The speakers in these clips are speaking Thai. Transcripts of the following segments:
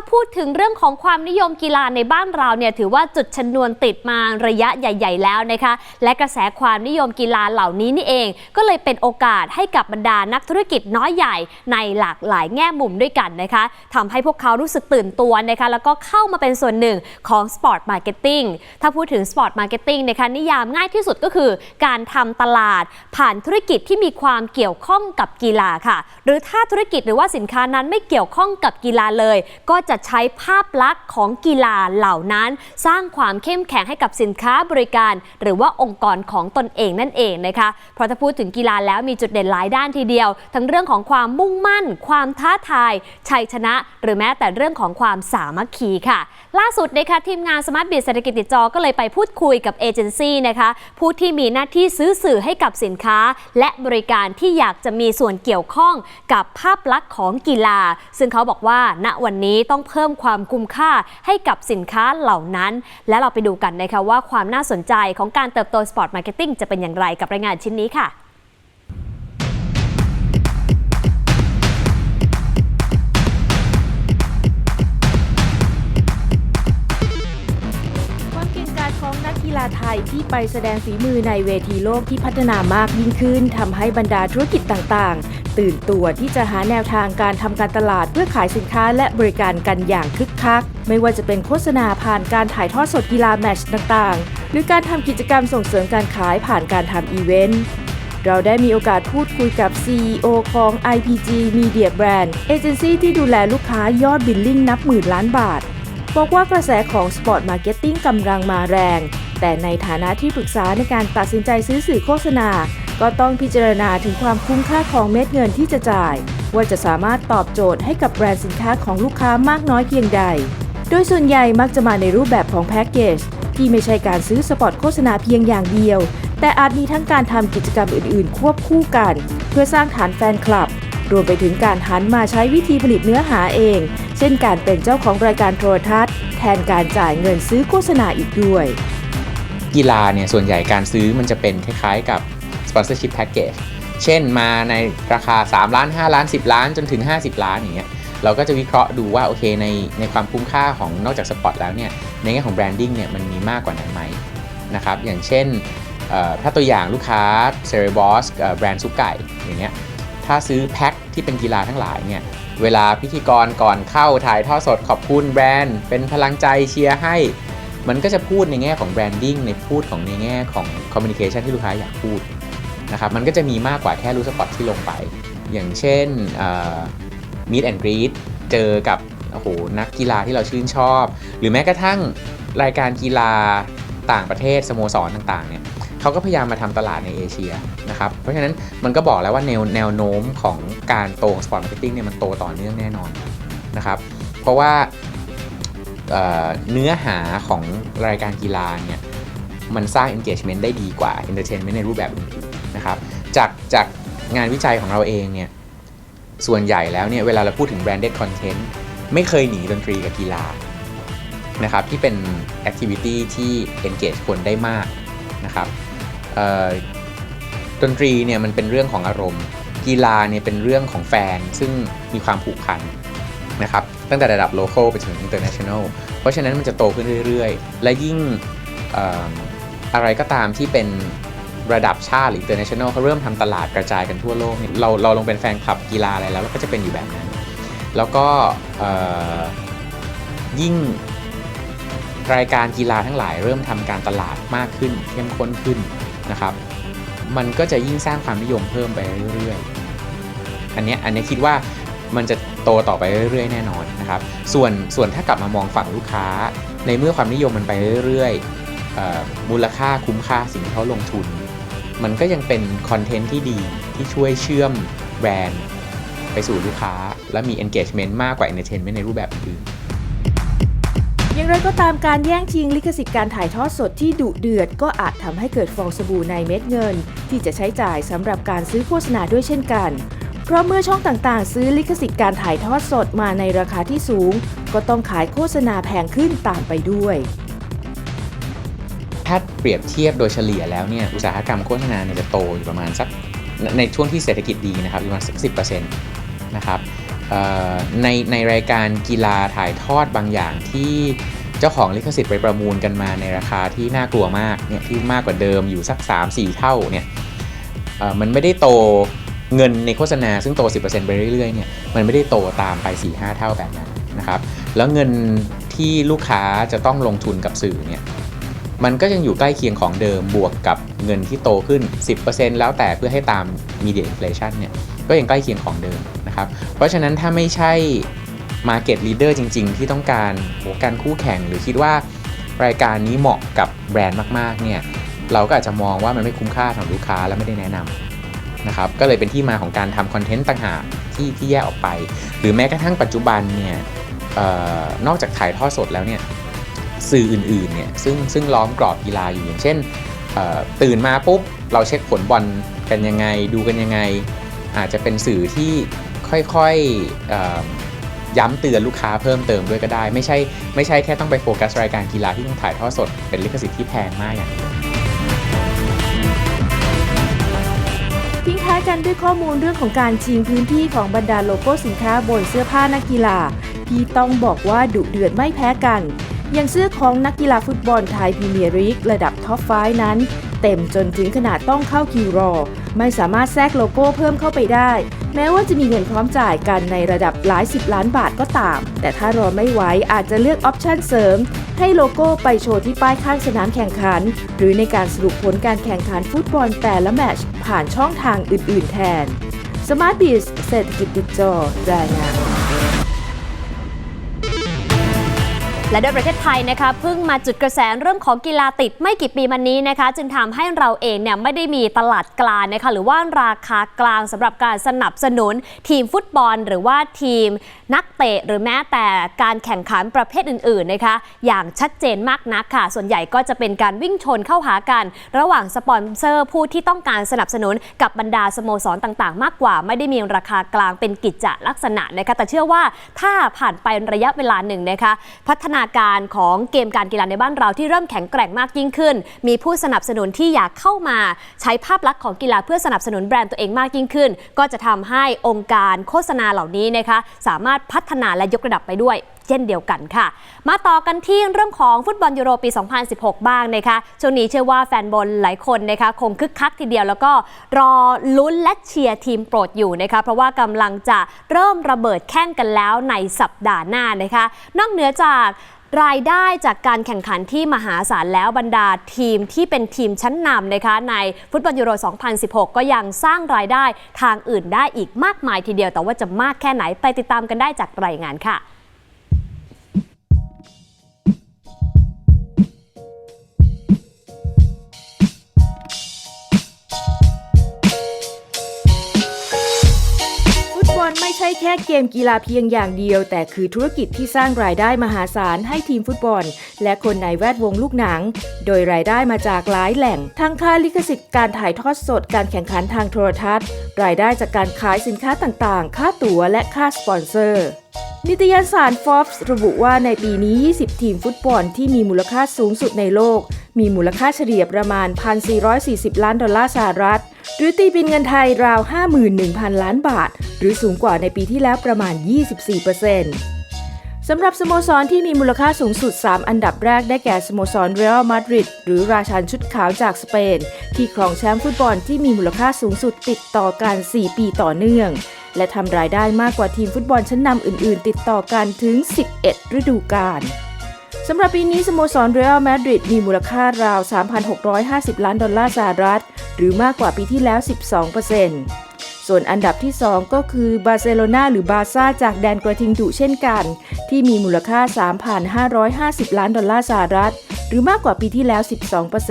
าพูดถึงเรื่องของความนิยมกีฬาในบ้านเราเนี่ยถือว่าจุดชนวนติดมาระยะใหญ่ ๆ แล้วนะคะ และกระแสความนิยมกีฬาเหล่านี้นี่เอง ก็เลยเป็นโอกาสให้กับบรรดานักธุรกิจน้อยใหญ่ในหลากหลายแง่มุมด้วยกันนะคะทำให้พวกเขารู้สึกตื่นตัวนะคะแล้วก็เข้ามาเป็นส่วนหนึ่งของสปอร์ตมาร์เก็ตติ้งถ้าพูดถึงสปอร์ตมาร์เก็ตติ้งนะคะนิยามง่ายที่สุดก็คือการทำตลาดผ่านธุรกิจที่มีความเกี่ยวข้องกับกีฬาค่ะ หรือถ้าธุรกิจหรือว่าสินค้านั้นไม่เกี่ยวข้องกับกีฬาเลย ก็จะจะใช้ภาพลักษณ์ของกีฬาเหล่านั้น สร้างความเข้มแข็งให้กับสินค้าบริการ หรือว่าองค์กรของตนเองนั่นเองนะคะเพราะถ้าพูดถึงกีฬาแล้วมีจุดเด่นหลายด้านทีเดียว ทั้งเรื่องของความมุ่งมั่น ความท้าทาย ชัยชนะ หรือแม้แต่เรื่องของความสามัคคีค่ะ ล่าสุดนะคะทีมงานสมาร์ทบิเศรษฐกิจติดจอก็เลยไปพูดคุยกับเอเจนซี่นะคะผู้ที่มีหน้าที่ซื้อสื่อให้กับสินค้า และบริการที่อยากจะมีส่วนเกี่ยวข้องกับภาพลักษณ์ของกีฬา ซึ่งเขาบอกว่าณวันนี้ต้องเพิ่มความคุ้มค่าให้กับสินค้าเหล่านั้น และเราไปดูกันนะคะว่าความน่าสนใจของการเติบโตสปอร์ตมาร์เก็ตติ้งจะเป็นอย่างไรกับรายงานชิ้นนี้ค่ะ ไปแสดงฝีมือในเวทีโลกที่พัฒนามากยิ่งขึ้นทำให้บรรดาธุรกิจต่างๆ ตื่นตัวที่จะหาแนวทางการทำการตลาดเพื่อขายสินค้าและบริการกันอย่างคึกคัก ไม่ว่าจะเป็นโฆษณาผ่านการถ่ายทอดสดกีฬาแมตช์ต่างๆ หรือการทำกิจกรรมส่งเสริมการขายผ่านการทำอีเวนต์เราได้มีโอกาสพูดคุยกับ CEO ของ IPG Media Brand เอเจนซี่ที่ดูแลลูกค้ายอดบิลลิ่งนับหมื่นล้านบาท บอกว่ากระแสของ Sport Marketing กำลังมาแรง แต่ในฐานะที่ปรึกษาในการตัดสินใจซื้อสื่อโฆษณา ก็ต้องพิจารณาถึงความคุ้มค่าของเม็ดเงินที่จะจ่าย ว่าจะสามารถตอบโจทย์ให้กับแบรนด์สินค้าของลูกค้ามากน้อยเพียงใด โดยส่วนใหญ่มักจะมาในรูปแบบของแพ็กเกจที่ไม่ใช่การซื้อสปอตโฆษณาเพียงอย่างเดียว แต่อาจมีทั้งการทำกิจกรรมอื่นๆ ควบคู่กัน เพื่อสร้างฐานแฟนคลับ รวมไปถึงการหันมาใช้วิธีผลิตเนื้อหาเอง เช่นการเป็นเจ้าของรายการโทรทัศน์ แทนการจ่ายเงินซื้อโฆษณาอีกด้วย กีฬาเนี่ยส่วนใหญ่การซื้อมันจะเป็นคล้ายๆกับ sponsorship package เช่นมาในราคา 3 ล้าน 5 ล้าน 10 ล้านจนถึง 50 ล้านอย่างเงี้ยเราก็จะวิเคราะห์ดูว่าโอเคในในความคุ้มค่าของนอกจากสปอตแล้วเนี่ยในแง่ของแบรนดิ้งเนี่ยมันมีมากกว่านั้นไหมนะครับอย่างเช่นเอ่อถ้าตัวอย่างลูกค้า c e r e b o s แบรนด์ซุปไก่อย่างเงี้ยถ้าซื้อแพ็คที่เป็นกีฬาทั้งหลายเนี่ยเวลาพิธีกรก่อนเข้าถ่ายทอดสดขอบคุณแบรนด์ เป็นพลังใจเชียร์ให้ มันก็จะพูดในแง่ของแบรนดิ้งในพูดของในแง่ของคอมมิ n นิเคชันที่ลูกค้าอยากพูดนะครับมันก็จะมีมากกว่าแค่รู้สปอตที่ลงไป อย่างเช่นมีดแอนด์กรีดเจอกับโอ้โหนักกีฬาที่เราชื่นชอบ หรือแม้กระทั่งรายการกีฬาต่างประเทศสโมสรต่างๆเนี่ยเขาก็พยายามมาทำตลาดในเอเชียนะครับ เพราะฉะนั้นมันก็บอกแล้วว่าแนวแนวโน้มของการโตของสปอร์ตมาร์เก็ตติ้งเนี่ยมันโตต่อเนื่องแน่นอนนะครับ เพราะว่า เนื้อหาของรายการกีฬาเนี่ยมันสร้าง engagement ได้ดีกว่า entertainment ในรูปแบบอื่นๆนะครับจากจากงานวิจัยของเราเองเนี่ยส่วนใหญ่แล้วเนี่ยเวลาเราพูดถึง branded content ไม่เคยหนีดนตรีกับกีฬานะครับที่เป็น activity ที่ engage คนได้มากนะครับดนตรีเนี่ยมันเป็นเรื่องของอารมณ์ กีฬาเนี่ยเป็นเรื่องของแฟนซึ่งมีความผูกพันนะครับ ตั้งแต่ระดับ local ไปถึง international เพราะฉะนั้นมันจะโตขึ้นเรื่อยๆ และยิ่งออะไรก็ตามที่เป็นระดับชาติหรือ international เขาเริ่มทำตลาดกระจายกันทั่วโลกเนี่ยเราเราลงเป็นแฟนคลับกีฬาอะไรแล้วเราก็จะเป็นอยู่แบบนั้น แล้วก็ยิ่งรายการกีฬาทั้งหลายเริ่มทำการตลาดมากขึ้นเข้มข้นขึ้นนะครับ มันก็จะยิ่งสร้างความนิยมเพิ่มไปเรื่อยๆ อันเนี้ยอันเนี้ยคิดว่า มันจะโตต่อไปเรื่อยๆ แน่นอนนะครับ ส่วนส่วนถ้ากลับมามองฝั่งลูกค้า ในเมื่อความนิยมมันไปเรื่อยๆมูลค่าคุ้มค่าสิ่งที่เขาลงทุน มันก็ยังเป็นคอนเทนต์ที่ดีที่ช่วยเชื่อมแบรนด์ไปสู่ลูกค้า และมี engagement มากกว่า entertainment ในรูปแบบอื่นอย่างไรก็ตามการแย่งชิงลิขสิทธิ์การถ่ายทอดสดที่ดุเดือด ก็อาจทำให้เกิดฟองสบู่ในเม็ดเงิน ที่จะใช้จ่ายสำหรับการซื้อโฆษณาด้วยเช่นกัน เพราะเมื่อช่องต่างๆ ซื้อลิขสิทธิ์การถ่ายทอดสดมาในราคาที่สูง ก็ต้องขายโฆษณาแพงขึ้นตามไปด้วย ถ้าเปรียบเทียบโดยเฉลี่ยแล้วเนี่ยอุตสาหกรรมโฆษณาเนี่ยจะโตอยู่ประมาณสักในช่วงที่เศรษฐกิจดีนะครับประมาณสักสินะครับในในรายการกีฬาถ่ายทอดบางอย่างที่เจ้าของลิขสิทธิ์ไปประมูลกันมาในราคาที่น่ากลัวมากเนี่ยที่มากกว่าเดิมอยู่สัก 3-4 เท่าเนี่ยมันไม่ได้โต เงินในโฆษณาซึ่งโต 10%ไปเรื่อยๆเนี่ยมันไม่ได้โตตามไป 4-5 เท่าแบบนั้นนะครับแล้วเงินที่ลูกค้าจะต้องลงทุนกับสื่อเนี่ยมันก็ยังอยู่ใกล้เคียงของเดิมบวกกับเงินที่โตขึ้น 10%แล้วแต่เพื่อให้ตาม media inflation เนี่ยก็ยังใกล้เคียงของเดิมนะครับเพราะฉะนั้นถ้าไม่ใช่ Market Leader จริง ๆ ที่ต้องการโหการคู่แข่งหรือคิดว่ารายการนี้เหมาะกับแบรนด์มากๆเนี่ยเราก็อาจจะมองว่ามันไม่คุ้มค่าสำหรับลูกค้าและไม่ได้แนะนำ นะครับก็เลยเป็นที่มาของการทำคอนเทนต์ต่างหากที่ที่แยกออกไป หรือแม้กระทั่งปัจจุบันเนี่ยออนอกจากถ่ายทอดสดแล้วเนี่ยสื่ออื่นๆเนี่ยซึ่งซึ่งล้อมกรอบกีฬาอยู่อย่างเช่นตื่นมาปุ๊บเราเช็คผลบอลกันยังไงดูกันยังไง อาจจะเป็นสื่อที่ค่อยๆย้ำเตือนลูกค้าเพิ่มเติมด้วยก็ได้ ไม่ใช่ไม่ใช่แค่ต้องไปโฟกัสรายการกีฬาที่ต้องถ่ายทอดสดเป็นลิขสิทธิ์ที่แพงมากอย่างเดียว กันด้วยข้อมูลเรื่องของการชิงพื้นที่ของบรรดาโลโก้สินค้าบนเสื้อผ้านักกีฬา ที่ต้องบอกว่าดุเดือดไม่แพ้กัน อย่างเสื้อของนักกีฬาฟุตบอลไทยพรีเมียร์ลีกระดับท็อปไฟนั้น เต็มจนถึงขนาดต้องเข้าคิวรอ ไม่สามารถแทรกโลโก้เพิ่มเข้าไปได้ แม้ว่าจะมีเงินพร้อมจ่ายกันในระดับหลายสิบล้านบาทก็ตาม แต่ถ้ารอไม่ไหวอาจจะเลือกออปชั่นเสริม ให้โลโก้ไปโชว์ที่ป้ายข้างสนามแข่งขัน หรือในการสรุปผลการแข่งขันฟุตบอลแต่ละแมตช์ผ่านช่องทางอื่น ๆ แทน Smart b i สเศรษฐกิจดิจิทัลรายงาน และโดยประเทศไทยนะคะเพิ่งมาจุดกระแสเรื่องของกีฬาติดไม่กี่ปีมานี้นะคะ จึงทำให้เราเองเนี่ยไม่ได้มีตลาดกลางนะคะหรือว่าราคากลางสำหรับการสนับสนุนทีมฟุตบอล หรือว่าทีมนักเตะ หรือแม้แต่การแข่งขันประเภทอื่นๆนะคะอย่างชัดเจนมากนักค่ะ ส่วนใหญ่ก็จะเป็นการวิ่งชนเข้าหากัน ระหว่างสปอนเซอร์ผู้ที่ต้องการสนับสนุนกับบรรดาสโมสรต่างๆ มากกว่า ไม่ได้มีราคากลางเป็นกิจจลักษณะนะคะแต่เชื่อว่าถ้าผ่านไประยะเวลาหนึ่งนะคะพัฒนาการของเกมการกีฬาในบ้านเราที่เริ่มแข็งแกร่งมากยิ่งขึ้น มีผู้สนับสนุนที่อยากเข้ามาใช้ภาพลักษณ์ของกีฬาเพื่อสนับสนุนแบรนด์ตัวเองมากยิ่งขึ้น ก็จะทำให้องค์การโฆษณาเหล่านี้นะคะสามารถพัฒนาและยกระดับไปด้วย เช่นเดียวกันค่ะ มาต่อกันที่เรื่องของฟุตบอลยูโรปี 2016 บ้างนะคะ ช่วงนี้เชื่อว่าแฟนบอลหลายคนนะคะคงคึกคักทีเดียวแล้วก็รอลุ้นและเชียร์ทีมโปรดอยู่นะคะเพราะว่ากำลังจะเริ่มระเบิดแข่งกันแล้วในสัปดาห์หน้านะคะ นอกเหนือจากรายได้จากการแข่งขันที่มหาศาลแล้วบรรดาทีมที่เป็นทีมชั้นนำนะคะในฟุตบอลยูโร 2016 ก็ยังสร้างรายได้ทางอื่นได้อีกมากมายทีเดียว แต่ว่าจะมากแค่ไหนไปติดตามกันได้จากรายงานค่ะ แค่เกมกีฬาเพียงอย่างเดียว แต่คือธุรกิจที่สร้างรายได้มหาศาลให้ทีมฟุตบอล และคนในแวดวงลูกหนัง โดยรายได้มาจากหลายแหล่ง ทั้งค่าลิขสิทธิ์การถ่ายทอดสดการแข่งขันทางโทรทัศน์ รายได้จากการขายสินค้าต่างๆ ค่าตั๋วและค่าสปอนเซอร์นิตยสาร Forbes ระบุว่าในปีนี้ 20 ทีมฟุตบอลที่มีมูลค่าสูงสุดในโลกมีมูลค่าเฉลี่ยประมาณ 1,440 ล้านดอลลาร์สหรัฐ หรือตีเป็นเงินไทยราว 51,000 ล้านบาท หรือสูงกว่าในปีที่แล้วประมาณ 24%สำหรับสโมสรที่มีมูลค่าสูงสุด 3 อันดับแรกได้แก่สโมสรเรอัลมาดริดหรือราชันชุดขาวจากสเปน ที่ครองแชมป์ฟุตบอลที่มีมูลค่าสูงสุดติดต่อกัน 4 ปีต่อเนื่อง และทำรายได้มากกว่าทีมฟุตบอลชั้นนำอื่น ๆ ติดต่อกันถึง 11 ฤดูกาล สำหรับปีนี้สโมสรเรอัลมาดริดมีมูลค่าราว 3,650 ล้านดอลลาร์สหรัฐ หรือมากกว่าปีที่แล้ว 12%ส่วนอันดับที่ 2 ก็คือบาร์เซโลนาหรือบาซ่าจากแดนกระทิงดุเช่นกัน ที่มีมูลค่า 3,550 ล้านดอลลาร์สหรัฐ หรือมากกว่าปีที่แล้ว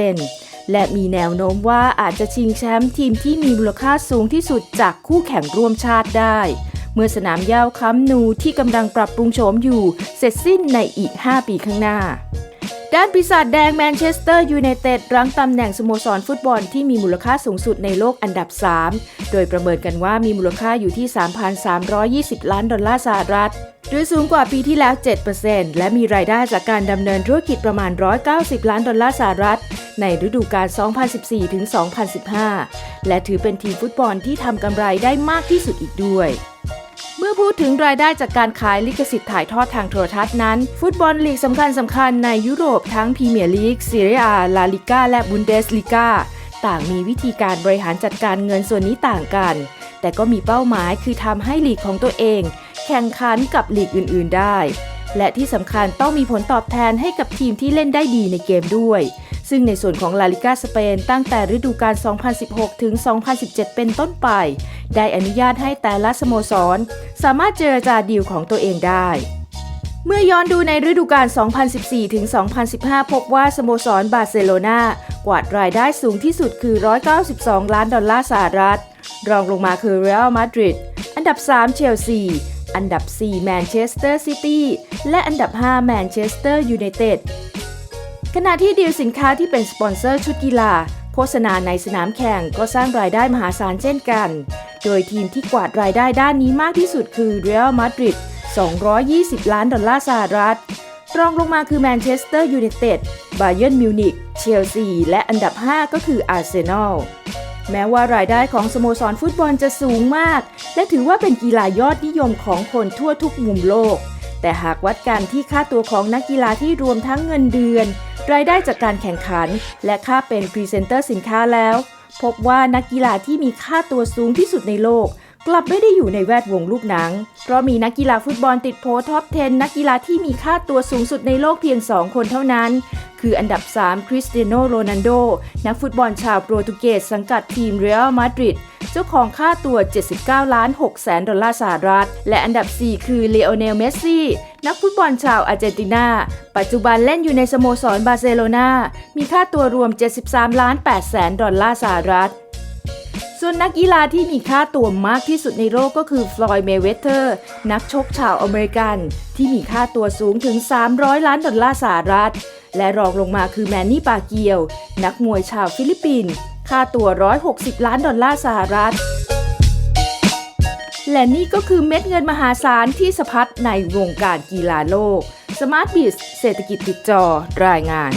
12%และมีแนวโน้มว่าอาจจะชิงแชมป์ทีมที่มีมูลค่าสูงที่สุดจากคู่แข่งร่วมชาติได้ เมื่อสนามหญ้าคัมนูที่กำลังปรับปรุงโฉมอยู่ เสร็จสิ้นในอีก 5 ปีข้างหน้า ด้านปีศาจแดงแมนเชสเตอร์ยูไนเต็ดรั้งตำแหน่งสโมสรฟุตบอลที่มีมูลค่าสูงสุดในโลกอันดับ 3 โดยประเมินกันว่ามีมูลค่าอยู่ที่ 3,320 ล้านดอลลาร์สหรัฐหรือสูงกว่าปีที่แล้ว 7%และมีรายได้จากการดำเนินธุรกิจประมาณ 190 ล้านดอลลาร์สหรัฐ ในฤดูกาล 2014-2015 และถือเป็นทีมฟุตบอลที่ทำกำไรได้มากที่สุดอีกด้วย เมื่อพูดถึงรายได้จากการขายลิขสิทธิ์ถ่ายทอดทางโทรทัศน์นั้น ฟุตบอลลีกสำคัญสำคัญในยุโรปทั้งพรีเมียร์ลีกซีเรียลาลิก้าและบุนเดสลิก้าต่างมีวิธีการบริหารจัดการเงินส่วนนี้ต่างกัน แต่ก็มีเป้าหมายคือทำให้ลีกของตัวเอง แข่งขันกับลีกอื่น ๆ ได้ และที่สำคัญต้องมีผลตอบแทนให้กับทีมที่เล่นได้ดีในเกมด้วย ซึ่งในส่วนของลาลิกาสเปนตั้งแต่ฤดูกาล 2016 ถึง 2017 เป็นต้นไป ได้อนุญาตให้แต่ละสโมสร สามารถเจรจาดีลของตัวเองได้เมื่อย้อนดูในฤดูกาล 2014 ถึง 2015 พบว่าสโมสรบาร์เซโลนากวาดรายได้สูงที่สุดคือ 192 ล้านดอลลาร์สหรัฐ รองลงมาคือเรอัลมาดริด อันดับ 3 เชลซี อันดับ 4 แมนเชสเตอร์ซิตี้ และอันดับ 5 แมนเชสเตอร์ยูไนเต็ด ขณะที่ดีลสินค้าที่เป็นสปอนเซอร์ชุดกีฬา โฆษณาในสนามแข่งก็สร้างรายได้มหาศาลเช่นกัน โดยทีมที่กวาดรายได้ด้านนี้มากที่สุดคือเรอัลมาดริด 220 ล้านดอลลาร์สหรัฐ รองลงมาคือแมนเชสเตอร์ยูไนเต็ด บาเยิร์นมิวนิกเชลซี และอันดับ 5 ก็คืออาร์เซนอล แม้ว่ารายได้ของสโมสรฟุตบอลจะสูงมาก และถือว่าเป็นกีฬายอดนิยมของคนทั่วทุกมุมโลก แต่หากวัดกันที่ค่าตัวของนักกีฬาที่รวมทั้งเงินเดือน รายได้จากการแข่งขัน และค่าเป็นพรีเซนเตอร์สินค้าแล้ว พบว่านักกีฬาที่มีค่าตัวสูงที่สุดในโลก กลับไม่ได้อยู่ในแวดวงลูกหนัง เพราะมีนักกีฬาฟุตบอลติดโพท็อป 10 นักกีฬาที่มีค่าตัวสูงสุดในโลกเพียง 2 คนเท่านั้น คืออันดับ 3 คริสเตียโนโรนัลโด นักฟุตบอลชาวโปรตุเกสสังกัดทีมเรอัลมาดริด จ้าของค่าตัว 79 ล้าน6แสนดอลลาร์สหรัฐ และอันดับ 4 คือเลโอเนล เมสซี่ นักฟุตบอลชาวอาร์เจนตินา ปัจจุบันเล่นอยู่ในสโมสรบาร์เซโลนามีค่าตัวรวม 73 ล้าน8แสนดอลลาร์สหรัฐส่วนนักกีฬาที่มีค่าตัวมากที่สุดในโลกก็คือฟลอยด์ เมเวเตอร์ นักชกชาวอเมริกัน ที่มีค่าตัวสูงถึง 300 ล้านดอลลาร์สหรัฐ และรองลงมาคือแมนนี่ปาเกียว นักมวยชาวฟิลิปปินส์ ค่าตัว160 ล้านดอลลาร์สหรัฐ และนี่ก็คือเม็ดเงินมหาศาลที่สะพัดในวงการกีฬาโลกสมาร์ทบิสเศรษฐกิจติดจอรายงาน